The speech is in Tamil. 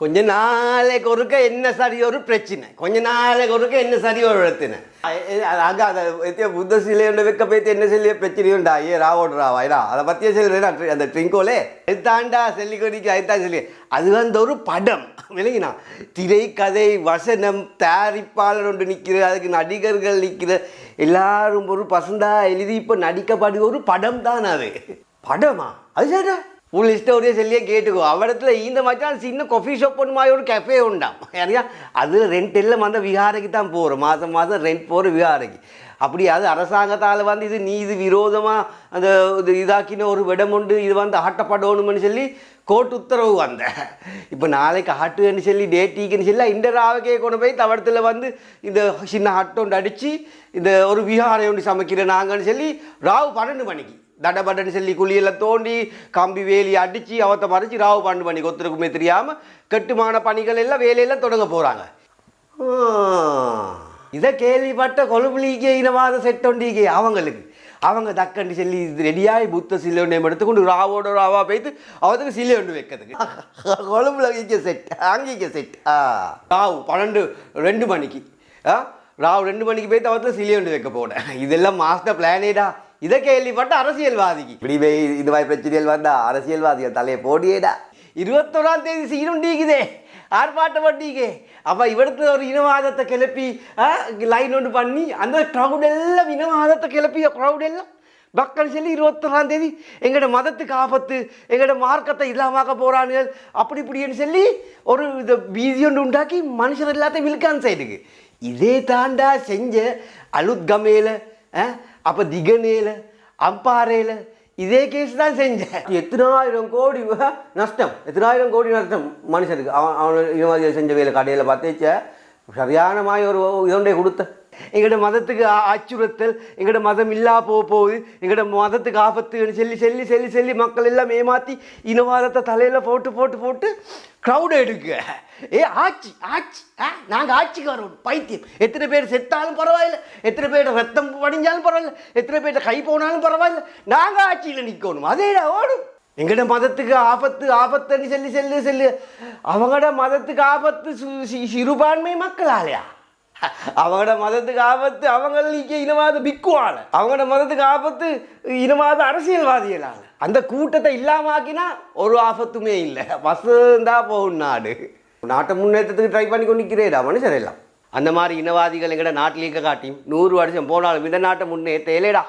கொஞ்ச நாளைக்கு ஒருக்க என்ன சரி ஒரு பிரச்சனை. கொஞ்ச நாளைக்கு ஒருக்க என்ன சரி ஒரு பிரச்சனை. அங்க அதை எத்திய புத்த சிலையோட வைக்க போய்த்து என்ன சிலைய பிரச்சனை உண்டா? ஏ ராவோட ராவா ஏடா அதை பற்றிய சிலை அந்த ட்ரிங்கோலே. எத்தாண்டா செல்லிக்கொடிக்கு கொடிக்கு அதுதான் சொல்லி. அது வந்து ஒரு படம் விளங்கினா. திரைக்கதை வசனம் தயாரிப்பாளர் ஒன்று நிற்கிற அதுக்கு நடிகர்கள் நிற்கிற எல்லாரும் ஒரு பசந்தா எழுதி இப்போ நடிக்கப்படுகிற ஒரு படம் தான் அது. படமா? அது சரிடா ஃபுல் ஸ்டோரியை சொல்லியே கேட்டுக்கோ அவடத்துல இந்த மச்சான் சின்ன காஃபி ஷாப் மாதிரி ஒரு கஃபே உண்டாம் சரியா அது ரெண்ட் எல்லாம் அந்த விஹாரைக்கு தான் போகிறோம் மாதம் மாதம் ரெண்ட் போகிற விஹாரைக்கு அப்படி அது அரசாங்கத்தால் வந்து இது நீதி விரோதமாக அந்த இது இதாக்கின ஒரு விடம் உண்டு இது வந்து ஆட்டப்படணும்னு சொல்லி கோர்ட் உத்தரவு வந்த இப்போ நாளைக்கு ஆட்டுன்னு சொல்லி டேட்டிக்குன்னு சொல்லி இந்த கொண்டு போய் தவடத்தில் வந்து இந்த சின்ன ஹட்டோண்டு அடித்து இந்த ஒரு விஹாரை ஒன்று சமைக்கிறேன் நாங்கன்னு சொல்லி ராவு பன்னெண்டு மணிக்கு தடபடன்னு சொல்லி குழியெல்லாம் தோண்டி கம்பி வேலி அடித்து அவத்தை மறைச்சி ராவு பன்னெண்டு மணிக்கு ஒருத்தருக்குமே தெரியாமல் கட்டுமான பணிகள் எல்லாம் வேலையெல்லாம் தொடங்க போகிறாங்க இதை கேள்விப்பட்ட கொழுப்புலிக்கே இனவாத செட்டொண்டிக்கே அவங்களுக்கு. அவங்க தக்கண்டி சொல்லி ரெடியாகி புத்த சிலை ஒன்று எடுத்துக்கொண்டு ராவோட ராவா போய்த்து அவத்துக்கு சிலை ஒன்று வைக்கிறதுக்கு. கொழும்புல வைக்க செட் அங்கேக்க செட் ஆ. ராவு பன்னெண்டு ரெண்டு மணிக்கு. ஆ? ராவு ரெண்டு மணிக்கு போய்த்து அவத்துல சிலை ஒன்று வைக்க போனேன். இதெல்லாம் மாஸ்டர் பிளானேடா. இதை கேள்விப்பட்ட அரசியல்வாதிக்கு. இப்படி போய் இது மாதிரி பிரச்சனைகள் வந்தா அரசியல்வாதிகள் தலையை போடியேடா. இருபத்தொராம் தேதி சீரும் டீக்குதே ஆர்ப்பாட்டம் பண்ணீங்க அப்போ இவருக்கு ஒரு இனவாதத்தை கிளப்பி லைன் ஒன்று பண்ணி அந்த க்ரௌட் எல்லாம் இனவாதத்தை கிளப்பி க்ரௌட் எல்லாம். மக்கள் சொல்லி இருபத்தொராம் தேதி எங்களோட மதத்துக்கு ஆபத்து எங்களோட மார்க்கத்தை இல்லாமக்க போகிறானுகள் அப்படி இப்படின்னு சொல்லி ஒரு இந்த பீதி ஒன்று உண்டாக்கி மனுஷர் எல்லாத்தையும் விழுக்கான் சைடுக்கு. இதே தாண்டா செஞ்ச அலுத்கமேல அப்போ திகனேல அம்பாறையில் இதே கேஸ் தான் செஞ்சேன். எத்தனாயிரம் கோடி நஷ்டம். எத்தனாயிரம் கோடி நஷ்டம் மனுஷனுக்கு. அவன் அவன் இது மாதிரி செஞ்ச வேலை கடையில் பார்த்தேச்ச சரியானமாய் ஒரு இதொண்டே கொடுத்த. எங்களோட மதத்துக்கு அச்சுறுத்தல் எங்களோட மதம் இல்லா போக போகுது. எங்களோட மதத்துக்கு ஆபத்துன்னு சொல்லி சொல்லி சொல்லி சொல்லி மக்கள் எல்லாம் ஏமாற்றி இனவாதத்தை தலையில் போட்டு போட்டு போட்டு க்ரௌட் எடுக்க. ஏ ஆட்சி ஆட்சி ஆ நாங்கள் ஆட்சிக்கு வரோம் பைத்தியம். எத்தனை பேர் செத்தாலும் பரவாயில்ல. எத்தனை பேர் ரத்தம் படிஞ்சாலும் பரவாயில்ல. எத்தனை பேர் கை போனாலும் பரவாயில்ல. நாங்கள் ஆட்சியில் நிற்கணும் அதேடா ஓடும். எங்கட மதத்துக்கு ஆபத்து ஆபத்துன்னு சொல்லி செல்லு சொல்லி. அவங்களோட மதத்துக்கு ஆபத்து சு- சிறுபான்மை மக்களாலையா? அவங்களோட மதத்துக்கு ஆபத்து அவங்களுக்கு இனவாத பிக்குவால. அவங்களோட மதத்துக்கு ஆபத்து இனவாத அரசியல்வாதிகளால். அந்த கூட்டத்தை இல்லாமாக்கினா ஒரு ஆபத்துமே இல்லை. வசந்தா போகும் நாடு. நாட்டை முன்னேற்றத்துக்கு ட்ரை பண்ணி கொண்டு நிற்கிறேடா மனுஷர் எல்லாம். அந்த மாதிரி இனவாதிகள் எங்கட நாட்டில் இருக்க காட்டியும் நூறு வருஷம் போனாலும் இந்த நாட்டை முன்னேற்ற இலையடா